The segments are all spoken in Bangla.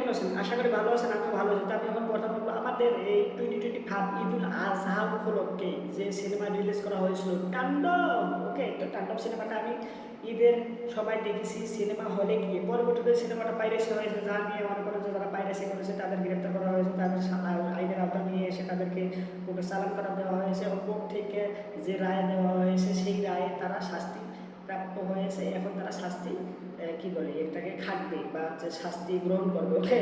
কেমন আছেন? আশা করি ভালো আছেন আমি ভালো আছি। তো আমি এখন কথা বলব আমাদের এই twenty twenty five Eidul Adha উপলক্ষে যে সিনেমা রিলিজ করা হয়েছিল তাণ্ডব ওকে তো তাণ্ডব সিনেমাটা আমি ঈদের সবাই দেখেছি, সিনেমা হলে গিয়ে। পরবর্তীতে সিনেমাটা পাইরেসি হয়েছে, যা নিয়ে মনে করেন যে যারা পাইরেসি করেছে, তাদের গ্রেপ্তার করা হয়েছে, তাদের আইনের আওতা নিয়ে এসে তাদেরকে কোর্টে চালান করা দেওয়া হয়েছে এবং কোর্ট থেকে যে রায় দেওয়া হয়েছে, সেই রায়ে তারা শাস্তি প্রাপ্ত হয়েছে, এখন তারা শাস্তি কি বলে, এটাকে খাটবে বা হচ্ছে শাস্তি গ্রহণ করবে, ওকে?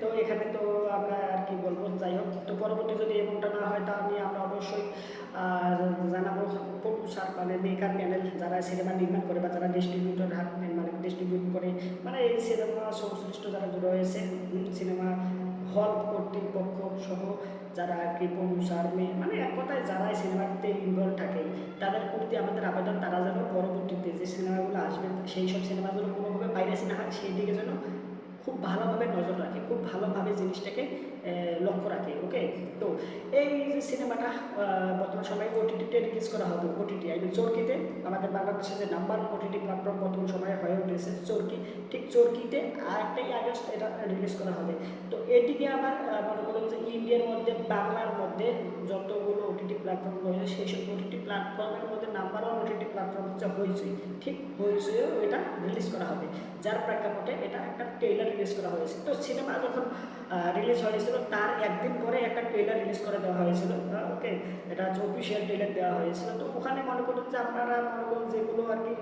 তো এখানে তো আমরা আর কি বলব, যাই হোক, তো পরবর্তী যদি এমনটা না হয়, তা নিয়ে আমরা অবশ্যই জানাব প্রডিউসার মানে মেকার প্যানেল যারা সিনেমা নির্মাণ করে বা যারা ডিস্ট্রিবিউটর হাত মানে ডিস্ট্রিবিউট করে মানে এই সিনেমা সংশ্লিষ্ট যারা রয়েছে সিনেমা হল কর্তৃপক্ষ সহ যারা কৃপন প্রডিউসার মানে এক কথায় যারা সিনেমাতে ইনভলভ থাকে, তাদের প্রতি আমাদের আবেদন তারা যেন পরবর্তীতে যে সিনেমাগুলো আসবে, সেই সব সিনেমাগুলো কোনোভাবে পাইরেসি না সেই দিকে যেন খুব ভালোভাবে নজর রাখে, খুব ভালোভাবে জিনিসটাকে লক্ষ্য রাখে ওকে তো এই যে সিনেমাটা বর্তমান সময়ে ওটিটিতে রিলিজ করা হবে ওটিটি আই মিন চরকিতে। আমাদের বাংলাদেশের যে নাম্বার ওটিটি প্ল্যাটফর্ম বর্তমান সময়ে হয়ে উঠেছে, চরকি। ঠিক চরকিতে আরেকটাই আগস্ট এটা রিলিজ করা হবে। তো এটিকে আবার মনে করেন যে ইন্ডিয়ার মধ্যে, বাংলার মধ্যে যতগুলো ওটিটি প্ল্যাটফর্ম রয়েছে সেই সব ওটিটি প্ল্যাটফর্মের মধ্যে নাম্বার ওয়ান ওটিটি প্ল্যাটফর্ম হচ্ছে হয়েছে ঠিক? হয়েছেও এটা রিলিজ করা হবে। যার প্রেক্ষাপটে এটা একটা ট্রেলার রিলিজ করা হয়েছে তো সিনেমা যখন রিলিজ হয়েছিল, তার একদিন পরে একটা ট্রেলার রিলিজ করে দেওয়া হয়েছিল। ওকে এটা হচ্ছে অফিসিয়াল ট্রেলার দেওয়া হয়েছিল। তো ওখানে মনে করুন যে আপনারা মনে করুন যেগুলো আর কি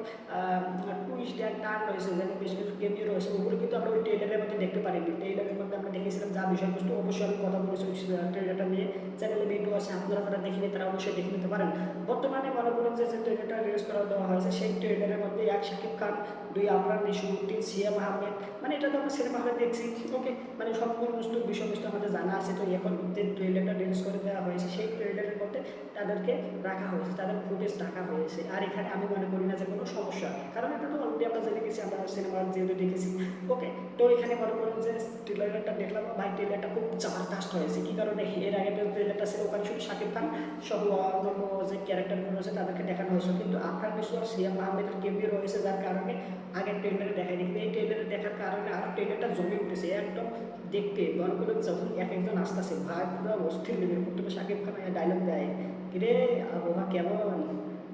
টুইস্ট অ্যান্ড টার্ন রয়েছে যেমন বেশ কিছু কেমিও রয়েছে, ওগুলো কিন্তু আমরা ওই ট্রেলারের মধ্যে দেখতে পারিনি ট্রেলারের মধ্যে আমরা দেখেছিলাম যা বিষয়বস্তু অবশ্যই আমি কথা বলেছি ওই ট্রেলারটা নিয়ে। চ্যানেলে ভিডিও আছে, আপনারা যারা দেখেনি তারা অবশ্যই দেখে নিতে পারেন। বর্তমানে মনে করুন যে ট্রেলারটা রিলিজ করা দেওয়া হয়েছে, সেই ট্রেলারের মধ্যে এক শাকিব খান, দুই আমরান নিশু তিন সিয়াম আহমেদ মানে এটা তো আমরা সিনেমা হলে দেখছি। ওকে মানে সম্পূর্ণ বস্তু, বিষয়বস্তু আমাদের জানা আছে। তো এখন যে ট্রেলারটা রিলিজ করে দেওয়া হয়েছে, সেই ট্রেলারের মধ্যে তাদেরকে রাখা হয়েছে, তাদের ফুটেজ রাখা হয়েছে। আর এখানে আমি মনে করি না যে কোনো সমস্যা। কারণ এটা তো অলরেডি আমরা জেনে গেছি, আমরা সিনেমা যেহেতু দেখেছি। ওকে তো এখানে মনে করেন যে ট্রেলারটা দেখলাম ভাই ট্রেলারটা খুব জাবরদাস্ত হয়েছে। কি কারণে? এর আগে ট্রেলারটা ছিল ওখানে শুধু শাকিব খান সহ অন্যান্য যে ক্যারেক্টারগুলো রয়েছে তাদেরকে দেখানো হয়েছে। কিন্তু আপনার বিশ্ব আর সিয়াম আহমেদের কেমিও রয়েছে যার কারণে আগের ট্রেলারে দেখায়নি। কিন্তু এই ট্রেলারে দেখার কারণে আরও ট্রেলারটা জমে উঠেছে। একদম দেখতে মনে করেন যখন এক একজন আসতেছে, ভাই, পুরো অস্থির লেভেল প্রথমে শাকিব খান ডায়লগ দেয়, কিরে আবহাওয়া কেমন?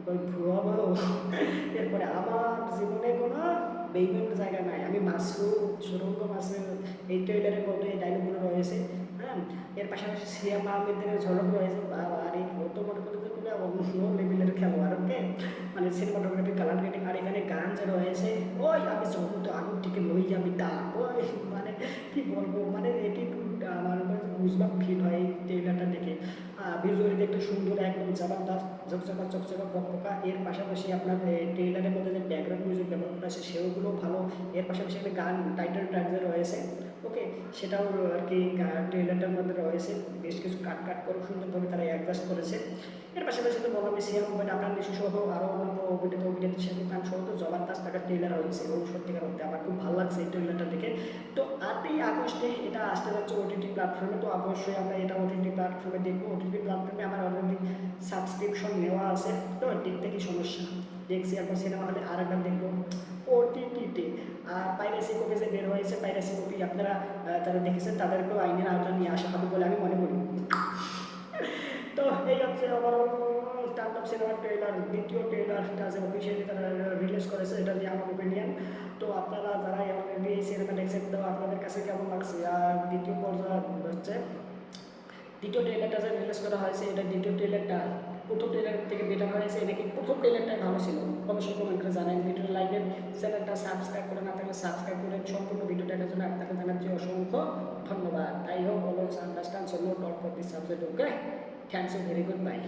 ওই ভুয়াবহ এরপরে আমার জীবনে কোনো বেইমেন্ট জায়গা নাই। আমি মাশরুম সুরঙ্গ মাছের এই ট্রেলারের মধ্যে এই ডায়লগগুলো রয়েছে হ্যাঁ? এর পাশাপাশি সিয়াম আহমেদের ঝলক রয়েছে আর এই কত মনে করতে কোনো অন্য লেভেলের খেলোয়াড় মানে সিনেমাটোগ্রাফি কালার গেটিং আর এখানে গান যে রয়েছে, ওই আমি যখন তো আগুন টিকে লই যাবি তা, ওই মানে কি বলব মানে বুঝলাম ফিল হয়, এই ট্রেলারটা দেখে। ভিজুয়ালি দেখতে সুন্দর একদম জাবারদার ঝকঝকা, চকচকা পকপকা এর পাশাপাশি আপনার ট্রেলারের মধ্যে যে ব্যাকগ্রাউন্ড মিউজিক ব্যবহার করা আছে সেগুলো ভালো। এর পাশাপাশি একটা গান টাইটেল ট্র্যাক যে রয়েছে ওকে সেটাও আর কি ট্রেলারটার মধ্যে রয়েছে। বেশ কিছু কাট কাট করে সুন্দরভাবে তারা অ্যাডজাস্ট করেছে। এর পাশাপাশি তো বললাম সিয়াম মোবাইল আপনার নিশু সহ আরও অন্যান্য অভিনেতা সাথে গান সহ তো জবরদস্ত একটা ট্রেলার হয়েছে, এবং সত্যিকার অর্থে আমার খুব ভালো লাগছে এই ট্রেলারটা দেখে তো আটই আগস্টে এটা আসতে যাচ্ছে ওটিটি প্ল্যাটফর্মে তো অবশ্যই আমরা এটা ওটিটি প্ল্যাটফর্মে দেখব। ওটিটি প্ল্যাটফর্মে আমার অলরেডি সাবস্ক্রিপশন নেওয়া আছে, তো দেখতে কি সমস্যা? দেখছি, এখন সিনেমা হলে আর একবার দেখব ওটিটিতে আর পাইরেসি কপি যে বের হয়েছে পাইরেসি কপি আপনারা যারা দেখেছেন তাদেরকেও আইনের আওতা নিয়ে আসা হবে বলে আমি মনে করি। তো এই হচ্ছে ওভারঅল স্টার্টআপ সিনেমার ট্রেলার দ্বিতীয় ট্রেলারটা যে অফিসিয়ালি তারা রিলিজ করেছে এটা নিয়ে আমার ওপিনিয়ন তো আপনারা যারা অলরেডি এই সিনেমা দেখছেন, তো আপনাদের কাছে কেমন লাগছে? আর দ্বিতীয় পর্যায়ে হচ্ছে, দ্বিতীয় ট্রেলারটা যে রিলিজ করা হয়েছে, এটা দ্বিতীয় ট্রেলারটা প্রথম ট্রেলার থেকে বেটার হয়েছে নাকি প্রথম ট্রেলারটাই ভালো ছিল? অবশ্যই কমেন্ট জানান ভিডিও লাইকের চ্যানেলটা সাবস্ক্রাইব করে না থাকলে সাবস্ক্রাইব করে সম্পূর্ণ ভিডিও দেখার জন্য আপনাকে জানাচ্ছি অসংখ্য ধন্যবাদ। I hope always understand so no doubt for this subject okay thanks very good bye